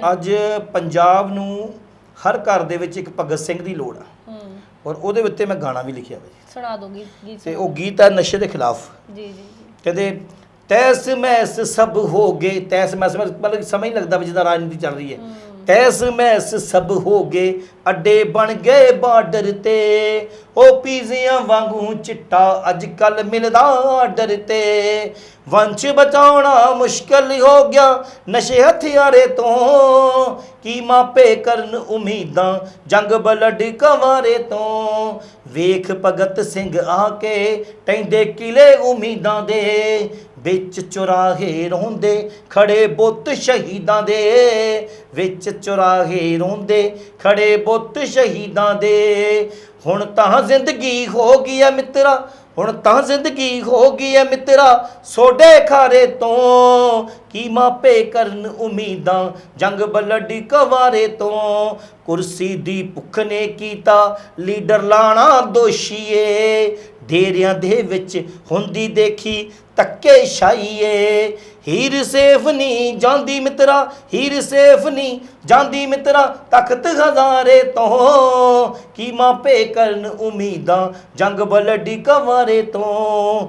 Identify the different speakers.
Speaker 1: ਅੱਜ ਪੰਜਾਬ ਨੂੰ ਹਰ ਘਰ ਦੇ ਵਿੱਚ ਇੱਕ ਭਗਤ ਸਿੰਘ ਦੀ ਲੋੜ ਆ।
Speaker 2: ਹੂੰ।
Speaker 1: ਔਰ ਉਹਦੇ ਉੱਤੇ ਮੈਂ ਗਾਣਾ ਵੀ ਲਿਖਿਆ ਵਾ ਜੀ।
Speaker 2: ਸੁਣਾ ਦੋ ਗੀਤ ਗੀਤ
Speaker 1: ਤੇ ਉਹ ਗੀਤ ਹੈ ਨਸ਼ੇ ਦੇ ਖਿਲਾਫ।
Speaker 2: ਜੀ ਜੀ ਜੀ।
Speaker 1: ਕਹਿੰਦੇ ਤੈਸ ਮੈਸ ਸਭ ਹੋ ਗਏ ਤੈਸ ਮੈਸ ਮਤਲਬ ਸਮਝ ਨਹੀਂ ਲੱਗਦਾ ਵੀ ਜਿੱਦਾਂ ਰਾਜਨੀਤੀ ਚੱਲ ਰਹੀ ਹੈ।
Speaker 2: ਹੂੰ
Speaker 1: ਮੈਸ ਸਭ ਹੋ ਗਏ, ਅੱਡੇ ਬਣ ਗਏ ਬਾਰਡਰ ਤੇ। ਉਹ ਪੀਜ਼ਿਆਂ ਵਾਂਗੂ ਚਿੱਟਾ ਅੱਜ ਕੱਲ ਮਿਲਦਾ ਆਰਡਰ ਤੇ। ਵੰਸ਼ ਬਚਾਉਣਾ ਮੁਸ਼ਕਲ ਹੋ ਗਿਆ ਨਸ਼ੇ ਹਥਿਆਰੇ ਤੋਂ। ਕੀ ਮਾਪੇ ਕਰਨ ਉਮੀਦਾਂ, ਜੰਗ ਬਲਡ ਕਵਾਰੇ ਤੋਂ। ਵੇਖ ਭਗਤ ਸਿੰਘ ਆ ਕੇ ਟੈਂਦੇ ਕਿਲੇ ਉਮੀਦਾਂ ਦੇ। ਵਿੱਚ ਚੁਰਾਹੇ ਰੋਂਦੇ, ਖੜੇ ਬੁੱਤ ਸ਼ਹੀਦਾਂ ਦੇ। ਵਿੱਚ ਚੁਰਾਹੇ ਰੋਂਦੇ, ਖੜੇ ਬੁੱਤ ਸ਼ਹੀਦਾਂ ਦੇ। ਹੁਣ ਤਾਂ ਜ਼ਿੰਦਗੀ ਹੋ ਗਈ ਐ ਮਿੱਤਰਾ, ਹੁਣ ਤਾਂ ਜ਼ਿੰਦਗੀ ਹੋ ਗਈ ਐ ਮਿੱਤਰਾ, ਸੋਡੇ ਖਾਰੇ ਤੋਂ ਕੀ ਮਾਪੇ ਕਰਨ ਉਮੀਦਾਂ, ਜੰਗ ਬਲੱਡੀ ਕਵਾਰੇ ਤੋਂ। ਕੁਰਸੀ ਦੀ ਭੁੱਖ ਨੇ ਕੀਤਾ ਲੀਡਰ ਲਾਣਾ ਦੋਸ਼ੀਏ ਡੇਰਿਆਂ ਦੇ ਵਿੱਚ ਹੁੰਦੀ ਦੇਖੀ ਤੱਕੇ ਛਾਈਏ। ਹੀਰ ਸੇਫ ਨਹੀਂ ਜਾਂਦੀ ਮਿੱਤਰਾ, ਹੀਰ ਸੇਫ ਨਹੀਂ ਜਾਂਦੀ ਮਿੱਤਰਾ, ਤਖਤ ਹਜ਼ਾਰੇ ਤੋਂ। ਕੀ ਮਾਪੇ ਕਰਨ ਉਮੀਦਾਂ, ਜੰਗ ਬਲੱਡੀ ਕਵਾਰੇ ਤੋਂ।